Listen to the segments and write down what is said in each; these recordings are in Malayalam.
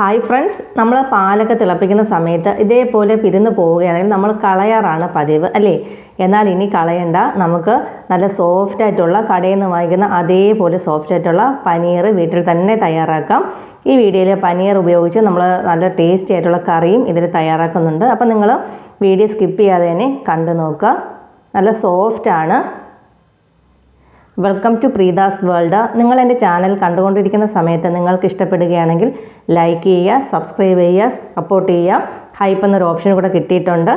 ഹായ് ഫ്രണ്ട്സ് നമ്മൾ പാലൊക്കെ തിളപ്പിക്കുന്ന സമയത്ത് ഇതേപോലെ പിരിന്ന് പോവുകയാണെങ്കിൽ നമ്മൾ കളയാറാണ് പതിവ് അല്ലേ? എന്നാൽ ഇനി കളയണ്ട. നമുക്ക് നല്ല സോഫ്റ്റ് ആയിട്ടുള്ള കടയിൽ നിന്ന് വാങ്ങിക്കുന്ന അതേപോലെ സോഫ്റ്റ് ആയിട്ടുള്ള പനീർ വീട്ടിൽ തന്നെ തയ്യാറാക്കാം. ഈ വീഡിയോയിൽ പനീർ ഉപയോഗിച്ച് നമ്മൾ നല്ല ടേസ്റ്റി ആയിട്ടുള്ള കറിയും ഇതിൽ തയ്യാറാക്കുന്നുണ്ട്. അപ്പം നിങ്ങൾ വീഡിയോ സ്കിപ്പ് ചെയ്യാതെ തന്നെ കണ്ടു നോക്കുക. നല്ല സോഫ്റ്റ് ആണ്. വെൽക്കം ടു പ്രീതാസ് വേൾഡ് നിങ്ങൾ എന്റെ ചാനൽ കണ്ടുകൊണ്ടിരിക്കുന്ന സമയത്ത് നിങ്ങൾക്ക് ഇഷ്ടപ്പെടുകയാണെങ്കിൽ ലൈക്ക് ചെയ്യുക സബ്സ്ക്രൈബ് ചെയ്യുക സപ്പോർട്ട് ചെയ്യുക. ഹൈപ്പ് എന്നൊരു ഓപ്ഷൻ കൂടെ കിട്ടിയിട്ടുണ്ട്.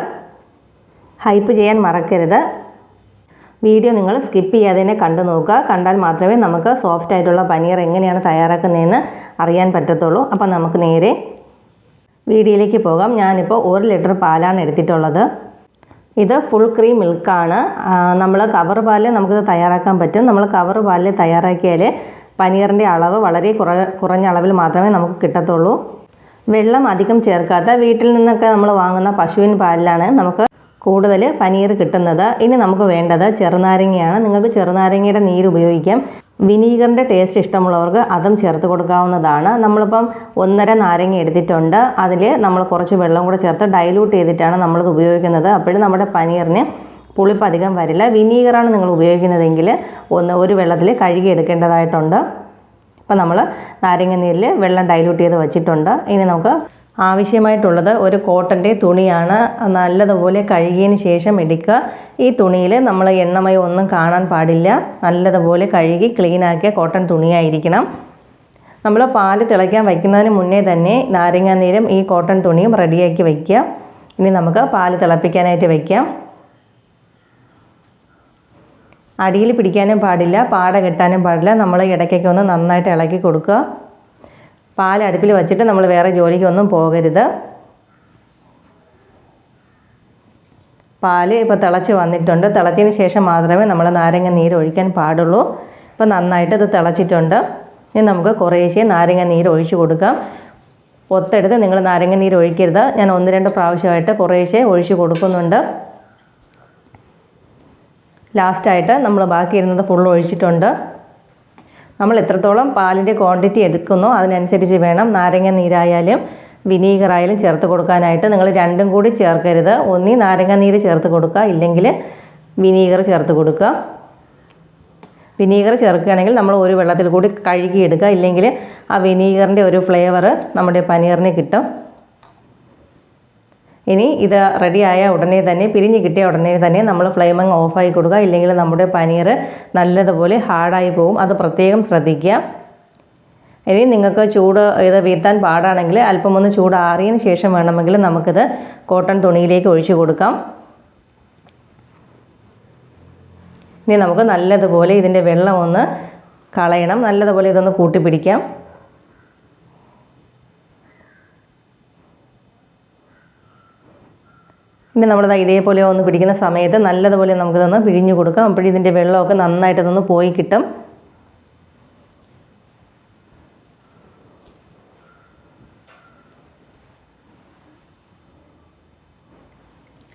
ഹൈപ്പ് ചെയ്യാൻ മറക്കരുത്. വീഡിയോ നിങ്ങൾ സ്കിപ്പ് ചെയ്യാതെ തന്നെ കണ്ടു നോക്കുക. കണ്ടാൽ മാത്രമേ നമുക്ക് സോഫ്റ്റ് ആയിട്ടുള്ള പനീർ എങ്ങനെയാണ് തയ്യാറാക്കുന്നതെന്ന് അറിയാൻ പറ്റത്തുള്ളൂ. അപ്പം നമുക്ക് നേരെ വീഡിയോയിലേക്ക് പോകാം. ഞാനിപ്പോൾ ഒരു ലിറ്റർ പാലാണ് എടുത്തിട്ടുള്ളത്. ഇത് ഫുൾ ക്രീം മിൽക്കാണ് നമ്മൾ കവർ പാലിൽ നമുക്കിത് തയ്യാറാക്കാൻ പറ്റും. നമ്മൾ കവർ പാലിൽ തയ്യാറാക്കിയാൽ പനീറിന്റെ അളവ് വളരെ കുറ കുറഞ്ഞ അളവിൽ മാത്രമേ നമുക്ക് കിട്ടത്തുള്ളൂ. വെള്ളം അധികം ചേർക്കാത്ത വീട്ടിൽ നിന്നൊക്കെ നമ്മൾ വാങ്ങുന്ന പശുവിൻ പാലിലാണ് നമുക്ക് കൂടുതൽ പനീർ കിട്ടുന്നത്. ഇനി നമുക്ക് വേണ്ടത് ചെറുനാരങ്ങയാണ്. നിങ്ങൾക്ക് ചെറുനാരങ്ങയുടെ നീര് ഉപയോഗിക്കാം. വിനീഗറിന്റെ ടേസ്റ്റ് ഇഷ്ടമുള്ളവർക്ക് അതും ചേർത്ത് കൊടുക്കാവുന്നതാണ്. നമ്മളിപ്പം ഒന്നര നാരങ്ങ എടുത്തിട്ടുണ്ട്. അതിൽ നമ്മൾ കുറച്ച് വെള്ളം കൂടെ ചേർത്ത് ഡൈലൂട്ട് ചെയ്തിട്ടാണ് നമ്മളിത് ഉപയോഗിക്കുന്നത്. അപ്പോഴും നമ്മുടെ പനീറിന് പുളിപ്പ് അധികം വരില്ല. വിനീഗറാണ് നിങ്ങൾ ഉപയോഗിക്കുന്നതെങ്കിൽ ഒന്ന് ഒരു വെള്ളത്തിൽ കഴുകി എടുക്കേണ്ടതായിട്ടുണ്ട്. അപ്പം നമ്മൾ നാരങ്ങ നീരിൽ വെള്ളം ഡൈലൂട്ട് ചെയ്ത് വെച്ചിട്ടുണ്ട്. ഇനി നമുക്ക് ആവശ്യമായിട്ടുള്ളത് ഒരു കോട്ടന്റെ തുണിയാണ് നല്ലതുപോലെ കഴുകിയതിന് ശേഷം എടുക്കുക. ഈ തുണിയിൽ നമ്മൾ എണ്ണമയം ഒന്നും കാണാൻ പാടില്ല. നല്ലതുപോലെ കഴുകി ക്ലീനാക്കിയ കോട്ടൺ തുണിയായിരിക്കണം. നമ്മൾ പാൽ തിളയ്ക്കാൻ വയ്ക്കുന്നതിന് മുന്നേ തന്നെ നാരങ്ങാനീരും ഈ കോട്ടൺ തുണിയും റെഡിയാക്കി വയ്ക്കുക. ഇനി നമുക്ക് പാൽ തിളപ്പിക്കാനായിട്ട് വയ്ക്കാം. അടിയിൽ പിടിക്കാനും പാടില്ല പാട കെട്ടാനും പാടില്ല. നമ്മൾ ഇടയ്ക്കൊക്കെ ഒന്ന് നന്നായിട്ട് ഇളക്കി കൊടുക്കുക. പാൽ അടുപ്പിൽ വച്ചിട്ട് നമ്മൾ വേറെ ജോലിക്കൊന്നും പോകരുത്. പാൽ ഇപ്പോൾ തിളച്ച് വന്നിട്ടുണ്ട്. തിളച്ചതിന് ശേഷം മാത്രമേ നമ്മൾ നാരങ്ങ നീര് ഒഴിക്കാൻ പാടുള്ളൂ. ഇപ്പോൾ നന്നായിട്ട് ഇത് തിളച്ചിട്ടുണ്ട്. ഇനി നമുക്ക് കുറേശ്ശെ നാരങ്ങ നീര് ഒഴിച്ചു കൊടുക്കാം. ഒത്തെടുത്ത് നിങ്ങൾ നാരങ്ങ നീര് ഒഴിക്കരുത്. ഞാൻ ഒന്ന് രണ്ട് പ്രാവശ്യമായിട്ട് കുറേശ്ശെ ഒഴിച്ച് കൊടുക്കുന്നുണ്ട്. ലാസ്റ്റായിട്ട് നമ്മൾ ബാക്കി ഇരുന്നത് ഫുൾ ഒഴിച്ചിട്ടുണ്ട്. നമ്മൾ എത്രത്തോളം പാലിന്റെ ക്വാണ്ടിറ്റി എടുക്കുന്നോ അതിനനുസരിച്ച് വേണം നാരങ്ങ നീരായാലും വിനീഗറായാലും ചേർത്ത് കൊടുക്കാനായിട്ട്. നിങ്ങൾ രണ്ടും കൂടി ചേർക്കരുത്. ഒന്നി നാരങ്ങ നീര് ചേർത്ത് കൊടുക്കുക. ഇല്ലെങ്കിൽ വിനീഗർ ചേർത്ത് കൊടുക്കുക. വിനീഗർ ചേർക്കുകയാണെങ്കിൽ നമ്മൾ ഒരു വെള്ളത്തിൽ കൂടി കഴുകിയെടുക്കുക. ഇല്ലെങ്കിൽ ആ വിനീഗറിന്റെ ഒരു ഫ്ലേവർ നമ്മുടെ പനീറിന് കിട്ടും. ഇനി ഇത് റെഡിയായ ഉടനെ തന്നെ പിരിഞ്ഞ് കിട്ടിയ ഉടനെ തന്നെ നമ്മൾ ഫ്ലെയിമങ് ഓഫായി കൊടുക്കുക. ഇല്ലെങ്കിൽ നമ്മുടെ പനീർ നല്ലതുപോലെ ഹാർഡായി പോകും. അത് പ്രത്യേകം ശ്രദ്ധിക്കുക. ഇനി നിങ്ങൾക്ക് ചൂട് ഇത് വീഴ്ത്താൻ പാടാണെങ്കിൽ അല്പം ഒന്ന് ചൂടാറിയതിന് ശേഷം വേണമെങ്കിൽ നമുക്കിത് കോട്ടൺ തുണിയിലേക്ക് ഒഴിച്ചു കൊടുക്കാം. ഇനി നമുക്ക് നല്ലതുപോലെ ഇതിന്റെ വെള്ളം ഒന്ന് കളയണം. നല്ലതുപോലെ ഇതൊന്ന് കൂട്ടിപ്പിടിക്കാം. ഇനി നമ്മളിത് ഇതേപോലെ ഒന്ന് പിടിക്കുന്ന സമയത്ത് നല്ലതുപോലെ നമുക്കിതൊന്ന് പിഴിഞ്ഞു കൊടുക്കാം. അപ്പോൾ ഇതിന്റെ വെള്ളമൊക്കെ നന്നായിട്ടതൊന്ന് പോയി കിട്ടും.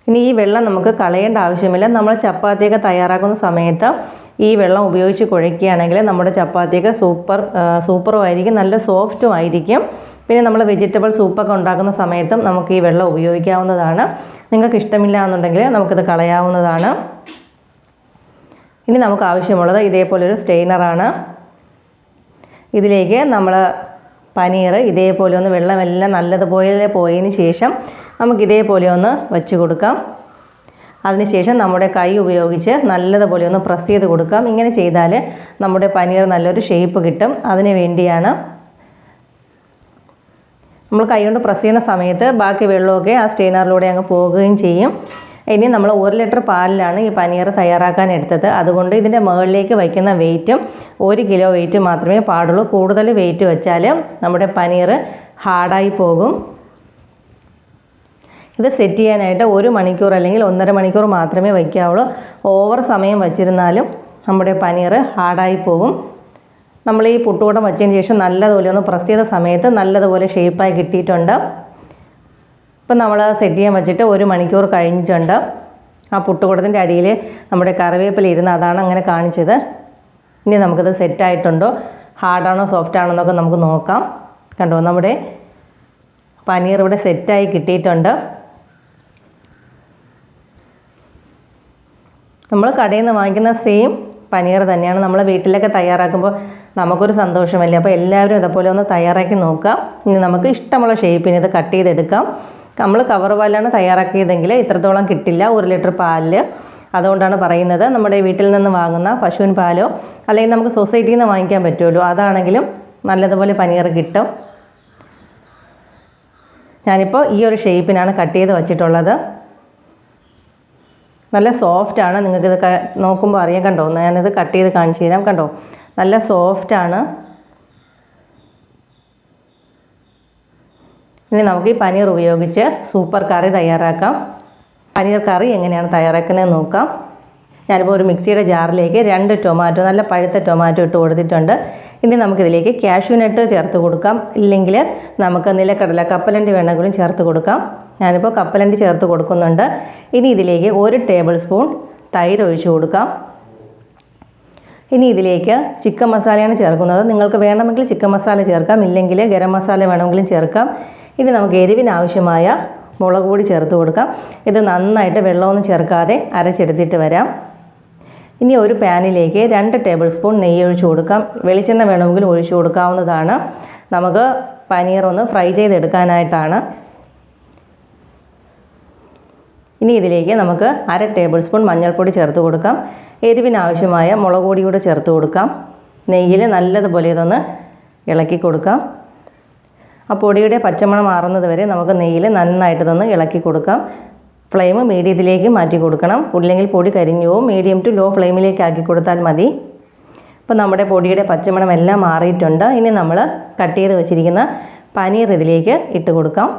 ഇനി ഈ വെള്ളം നമുക്ക് കളയേണ്ട ആവശ്യമില്ല. നമ്മൾ ചപ്പാത്തിയൊക്കെ തയ്യാറാക്കുന്ന സമയത്ത് ഈ വെള്ളം ഉപയോഗിച്ച് കുഴയ്ക്കുകയാണെങ്കിൽ നമ്മുടെ ചപ്പാത്തിയൊക്കെ സൂപ്പർ സൂപ്പറും ആയിരിക്കും നല്ല സോഫ്റ്റും ആയിരിക്കും പിന്നെ നമ്മൾ വെജിറ്റബിൾ സൂപ്പൊക്കെ ഉണ്ടാക്കുന്ന സമയത്തും നമുക്ക് ഈ വെള്ളം ഉപയോഗിക്കാവുന്നതാണ്. നിങ്ങൾക്ക് ഇഷ്ടമില്ല എന്നുണ്ടെങ്കിൽ നമുക്കിത് കളയാവുന്നതാണ്. ഇനി നമുക്ക് ആവശ്യമുള്ളത് ഇതേപോലൊരു സ്റ്റെയിനറാണ് ഇതിലേക്ക് നമ്മൾ പനീർ ഇതേപോലെ ഒന്ന് വെള്ളമെല്ലാം നല്ലതുപോലെ പോയതിന് ശേഷം നമുക്ക് ഇതേപോലെ ഒന്ന് വെച്ച് കൊടുക്കാം. അതിനുശേഷം നമ്മുടെ കൈ ഉപയോഗിച്ച് നല്ലതുപോലെ ഒന്ന് പ്രസ് ചെയ്ത് കൊടുക്കാം. ഇങ്ങനെ ചെയ്താൽ നമ്മുടെ പനീർ നല്ലൊരു ഷേപ്പ് കിട്ടും. അതിന് വേണ്ടിയാണ് നമ്മൾ കൈ കൊണ്ട് പ്രസ് ചെയ്യുന്ന സമയത്ത് ബാക്കി വെള്ളമൊക്കെ ആ സ്റ്റെയിനറിലൂടെ അങ്ങ് പോകുകയും ചെയ്യും. ഇനി നമ്മൾ ഒരു ലിറ്റർ പാലിലാണ് ഈ പനീർ തയ്യാറാക്കാൻ എടുത്തത്. അതുകൊണ്ട് ഇതിന്റെ മുകളിലേക്ക് വയ്ക്കുന്ന വെയിറ്റും ഒരു കിലോ വെയിറ്റ് മാത്രമേ പാടുള്ളൂ. കൂടുതൽ വെയിറ്റ് വെച്ചാൽ നമ്മുടെ പനീർ ഹാർഡായി പോകും. ഇത് സെറ്റ് ചെയ്യാനായിട്ട് ഒരു മണിക്കൂർ അല്ലെങ്കിൽ ഒന്നര മണിക്കൂർ മാത്രമേ വയ്ക്കാവുള്ളൂ. ഓവർ സമയം വച്ചിരുന്നാലും നമ്മുടെ പനീർ ഹാർഡായി പോകും. നമ്മൾ ഈ പുട്ടുകൂടം വച്ചതിന് ശേഷം നല്ലതുപോലെ ഒന്ന് പ്രസ് ചെയ്ത സമയത്ത് നല്ലതുപോലെ ഷേപ്പായി കിട്ടിയിട്ടുണ്ട്. ഇപ്പം നമ്മൾ സെറ്റ് ചെയ്യാൻ വെച്ചിട്ട് ഒരു മണിക്കൂർ കഴിഞ്ഞിട്ടുണ്ട്. ആ പുട്ടുകൂടത്തിന്റെ അടിയിൽ നമ്മുടെ കറിവേപ്പില ഇരുന്ന് അതാണ് അങ്ങനെ കാണിച്ചത്. ഇനി നമുക്കത് സെറ്റായിട്ടുണ്ടോ ഹാർഡാണോ സോഫ്റ്റ് ആണോ എന്നൊക്കെ നമുക്ക് നോക്കാം. കണ്ടോ നമ്മുടെ പനീർ ഇവിടെ സെറ്റായി കിട്ടിയിട്ടുണ്ട്. നമ്മൾ കടയിൽ നിന്ന് വാങ്ങിക്കുന്ന സെയിം പനീർ തന്നെയാണ്. നമ്മൾ വീട്ടിലൊക്കെ തയ്യാറാക്കുമ്പോൾ നമുക്കൊരു സന്തോഷമല്ലേ? അപ്പോൾ എല്ലാവരും ഇതേപോലെ ഒന്ന് തയ്യാറാക്കി നോക്കാം. ഇനി നമുക്ക് ഇഷ്ടമുള്ള ഷേപ്പിന് ഇത് കട്ട് ചെയ്തെടുക്കാം. നമ്മൾ കവർ പാലാണ് തയ്യാറാക്കിയതെങ്കിൽ ഇത്രത്തോളം കിട്ടില്ല ഒരു ലിറ്റർ പാലിൽ അതുകൊണ്ടാണ് പറയുന്നത് നമ്മുടെ വീട്ടിൽ നിന്ന് വാങ്ങുന്ന പശുവിൻ പാലോ അല്ലെങ്കിൽ നമുക്ക് സൊസൈറ്റിയിൽ നിന്ന് വാങ്ങിക്കാൻ പറ്റുമല്ലോ അതാണെങ്കിലും നല്ലതുപോലെ പനീർ കിട്ടും. ഞാനിപ്പോൾ ഈ ഒരു ഷേപ്പിനാണ് കട്ട് ചെയ്ത് വച്ചിട്ടുള്ളത്. നല്ല സോഫ്റ്റ് ആണ്. നിങ്ങൾക്കിത് നോക്കുമ്പോൾ അറിയാം കണ്ടോ? ഞാനിത് കട്ട് ചെയ്ത് കാണിച്ചു തരാം. കണ്ടോ? നല്ല സോഫ്റ്റ് ആണ്. ഇനി നമുക്ക് ഈ പനീർ ഉപയോഗിച്ച് സൂപ്പർ കറി തയ്യാറാക്കാം. പനീർ കറി എങ്ങനെയാണ് തയ്യാറാക്കുന്നത് നോക്കാം. ഞാനിപ്പോൾ ഒരു മിക്സിയുടെ ജാറിലേക്ക് രണ്ട് ടൊമാറ്റോ നല്ല പഴുത്ത ടൊമാറ്റോ ഇട്ട് കൊടുത്തിട്ടുണ്ട്. ഇനി നമുക്കിതിലേക്ക് കാഷ്യൂ നട്ട് ചേർത്ത് കൊടുക്കാം. ഇല്ലെങ്കിൽ നമുക്ക് നിലക്കടല കപ്പലണ്ടി വേണമെങ്കിലും ചേർത്ത് കൊടുക്കാം. ഞാനിപ്പോൾ കപ്പലണ്ടി ചേർത്ത് കൊടുക്കുന്നുണ്ട്. ഇനി ഇതിലേക്ക് ഒരു ടേബിൾ സ്പൂൺ തൈര് ഒഴിച്ചു കൊടുക്കാം. ഇനി ഇതിലേക്ക് ചിക്കൻ മസാലയാണ് ചേർക്കുന്നത്. നിങ്ങൾക്ക് വേണമെങ്കിൽ ചിക്കൻ മസാല ചേർക്കാം ഇല്ലെങ്കിൽ ഗരം മസാല വേണമെങ്കിലും ചേർക്കാം. ഇനി നമുക്ക് എരിവിന് ആവശ്യമായ മുളക് പൊടി ചേർത്ത് കൊടുക്കാം. ഇത് നന്നായിട്ട് വെള്ളമൊന്നും ചേർക്കാതെ അരച്ചെടുത്തിട്ട് വരാം. ഇനി ഒരു പാനിലേക്ക് രണ്ട് ടേബിൾ സ്പൂൺ നെയ്യ് ഒഴിച്ചു കൊടുക്കാം. വെളിച്ചെണ്ണ വേണമെങ്കിൽ ഒഴിച്ചു കൊടുക്കാവുന്നതാണ്. നമുക്ക് പനീർ ഒന്ന് ഫ്രൈ ചെയ്തെടുക്കാനായിട്ടാണ് ഇനി ഇതിലേക്ക് നമുക്ക് അര ടേബിൾ സ്പൂൺ മഞ്ഞൾപ്പൊടി ചേർത്ത് കൊടുക്കാം. എരിവിനാവശ്യമായ മുളക് പൊടി കൂടെ ചേർത്ത് കൊടുക്കാം. നെയ്യിൽ നല്ലതുപോലെ ഇതൊന്ന് ഇളക്കി കൊടുക്കാം. ആ പൊടിയുടെ പച്ചമണം മാറുന്നത് വരെ നമുക്ക് നെയ്യിൽ നന്നായിട്ട് ഇതൊന്ന് ഇളക്കി കൊടുക്കാം. ഫ്ലെയിം മീഡിയത്തിലേക്ക് മാറ്റി കൊടുക്കണം. ഇല്ലെങ്കിൽ പൊടി കരിഞ്ഞു പോവും. മീഡിയം ടു ലോ ഫ്ലെയിമിലേക്ക് ആക്കി കൊടുത്താൽ മതി. അപ്പോൾ നമ്മുടെ പൊടിയുടെ പച്ചമണം എല്ലാം മാറിയിട്ടുണ്ട്. ഇനി നമ്മൾ കട്ട് ചെയ്ത് വെച്ചിരിക്കുന്ന പനീർ ഇതിലേക്ക് ഇട്ട് കൊടുക്കാം.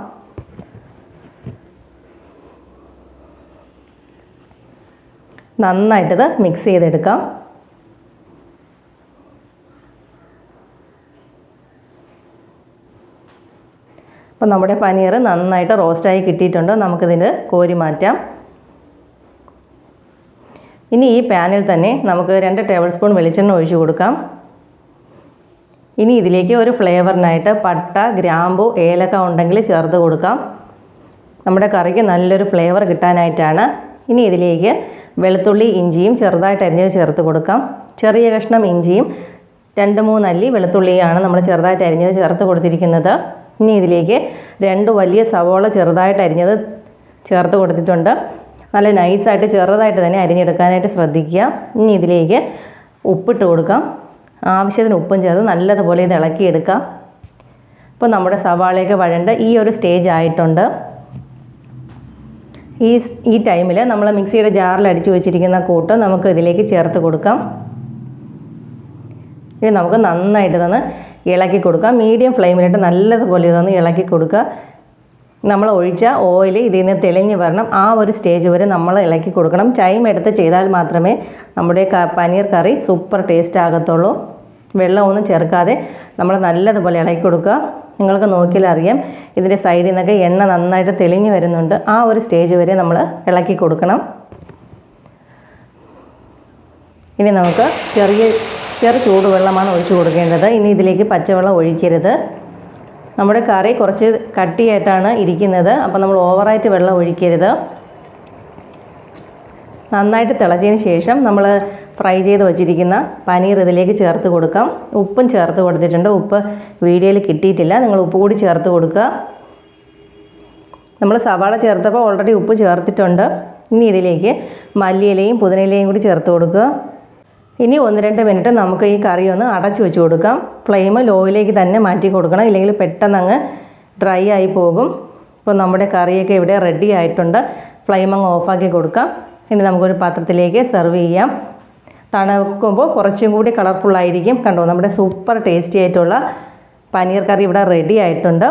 നന്നായിട്ടത് മിക്സ് ചെയ്തെടുക്കാം. അപ്പോൾ നമ്മുടെ പനീർ നന്നായിട്ട് റോസ്റ്റായി കിട്ടിയിട്ടുണ്ട്. നമുക്കിതിന് കോരി മാറ്റാം. ഇനി ഈ പാനിൽ തന്നെ നമുക്ക് രണ്ട് ടേബിൾ സ്പൂൺ വെളിച്ചെണ്ണ ഒഴിച്ചു കൊടുക്കാം. ഇനി ഇതിലേക്ക് ഒരു ഫ്ലേവറിനായിട്ട് പട്ട ഗ്രാമ്പു ഏലക്ക ഉണ്ടെങ്കിൽ ചേർത്ത് കൊടുക്കാം. നമ്മുടെ കറിക്ക് നല്ലൊരു ഫ്ലേവർ കിട്ടാനായിട്ടാണ് ഇനി ഇതിലേക്ക് വെളുത്തുള്ളി ഇഞ്ചിയും ചെറുതായിട്ട് അരിഞ്ഞത് ചേർത്ത് കൊടുക്കാം. ചെറിയ കഷ്ണം ഇഞ്ചിയും രണ്ട് മൂന്നല്ലി വെളുത്തുള്ളിയാണ് നമ്മൾ ചെറുതായിട്ട് അരിഞ്ഞത് ചേർത്ത് കൊടുത്തിരിക്കുന്നത്. ഇനി ഇതിലേക്ക് രണ്ട് വലിയ സവോള ചെറുതായിട്ട് അരിഞ്ഞത് ചേർത്ത് കൊടുത്തിട്ടുണ്ട്. നല്ല നൈസായിട്ട് ചെറുതായിട്ട് തന്നെ അരിഞ്ഞെടുക്കാനായിട്ട് ശ്രദ്ധിക്കുക. ഇനി ഇതിലേക്ക് ഉപ്പിട്ട് കൊടുക്കാം. ആവശ്യത്തിന് ഉപ്പും ചേർത്ത് നല്ലതുപോലെ ഇത് ഇളക്കിയെടുക്കാം. ഇപ്പോൾ നമ്മുടെ സവാളയൊക്കെ വഴണ്ട ഈ ഒരു സ്റ്റേജ് ആയിട്ടുണ്ട്. ഈ ഈ ടൈമിൽ നമ്മൾ മിക്സിയുടെ ജാറിൽ അടിച്ചു വെച്ചിരിക്കുന്ന കൂട്ട് നമുക്ക് ഇതിലേക്ക് ചേർത്ത് കൊടുക്കാം. ഇനി നമുക്ക് നന്നായിട്ട് ഇതൊന്ന് ഇളക്കി കൊടുക്കാം. മീഡിയം ഫ്ലെയിമിലിട്ട് നല്ലതുപോലെ ഇതൊന്ന് ഇളക്കി കൊടുക്കുക. നമ്മൾ ഒഴിച്ച ഓയിൽ ഇതിൽ നിന്ന് തെളിഞ്ഞ് വരണം. ആ ഒരു സ്റ്റേജ് വരെ നമ്മൾ ഇളക്കി കൊടുക്കണം. ടൈം എടുത്ത് ചെയ്താൽ മാത്രമേ നമ്മുടെ പനീർ കറി സൂപ്പർ ടേസ്റ്റ് ആകത്തുള്ളൂ. വെള്ളമൊന്നും ചേർക്കാതെ നമ്മൾ നല്ലതുപോലെ ഇളക്കി കൊടുക്കുക. നിങ്ങൾക്ക് നോക്കിയാൽ അറിയാം ഇതിന്റെ സൈഡിൽ നിന്നൊക്കെ എണ്ണ നന്നായിട്ട് തെളിഞ്ഞു വരുന്നുണ്ട്. ആ ഒരു സ്റ്റേജ് വരെ നമ്മൾ ഇളക്കി കൊടുക്കണം. ഇനി നമുക്ക് ചെറിയ ചെറു ചൂടുവെള്ളമാണ് ഒഴിച്ചു കൊടുക്കേണ്ടത്. ഇനി ഇതിലേക്ക് പച്ചവെള്ളം ഒഴിക്കരുത്. നമ്മുടെ കറി കുറച്ച് കട്ടിയായിട്ടാണ് ഇരിക്കുന്നത്. അപ്പോൾ നമ്മൾ ഓവറായിട്ട് വെള്ളം ഒഴിക്കരുത്. നന്നായിട്ട് തിളച്ചതിന് ശേഷം നമ്മൾ ഫ്രൈ ചെയ്ത് വെച്ചിരിക്കുന്ന പനീർ ഇതിലേക്ക് ചേർത്ത് കൊടുക്കാം. ഉപ്പും ചേർത്ത് കൊടുത്തിട്ടുണ്ട്. ഉപ്പ് വീഡിയോയിൽ കിട്ടിയിട്ടില്ല. നിങ്ങൾ ഉപ്പ് കൂടി ചേർത്ത് കൊടുക്കുക. നമ്മൾ സവാള ചേർത്തപ്പോൾ ഓൾറെഡി ഉപ്പ് ചേർത്തിട്ടുണ്ട്. ഇനി ഇതിലേക്ക് മല്ലിയിലയും പുതിനയിലയും കൂടി ചേർത്ത് കൊടുക്കുക. ഇനി ഒന്ന് രണ്ട് മിനിറ്റ് നമുക്ക് ഈ കറി ഒന്ന് അടച്ചു വെച്ച് കൊടുക്കാം. ഫ്ലെയിം ലോയിലേക്ക് തന്നെ മാറ്റി കൊടുക്കണം. ഇല്ലെങ്കിൽ പെട്ടെന്ന് അങ്ങ് ഡ്രൈ ആയി പോകും. ഇപ്പോൾ നമ്മുടെ കറിയൊക്കെ ഇവിടെ റെഡി ആയിട്ടുണ്ട്. ഫ്ലെയിം അങ്ങ് ഓഫാക്കി കൊടുക്കാം. ഇനി നമുക്കൊരു പാത്രത്തിലേക്ക് സെർവ് ചെയ്യാം. തണുക്കുമ്പോൾ കുറച്ചും കൂടി കളർഫുള്ളായിരിക്കും കണ്ടോ നമ്മുടെ സൂപ്പർ ടേസ്റ്റി ആയിട്ടുള്ള പനീർ കറി ഇവിടെ റെഡി ആയിട്ടുണ്ട്.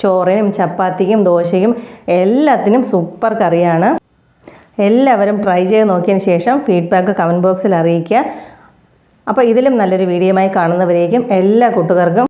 ചോറിനും ചപ്പാത്തിക്കും ദോശയ്ക്കും എല്ലാത്തിനും സൂപ്പർ കറിയാണ്. എല്ലാവരും ട്രൈ ചെയ്ത് നോക്കിയതിന് ശേഷം ഫീഡ്ബാക്ക് കമന്റ് ബോക്സിൽ അറിയിക്കുക. അപ്പോൾ ഇതിലും നല്ലൊരു വീഡിയോയുമായി കാണുന്നവരേക്കും എല്ലാ കൂട്ടുകാർക്കും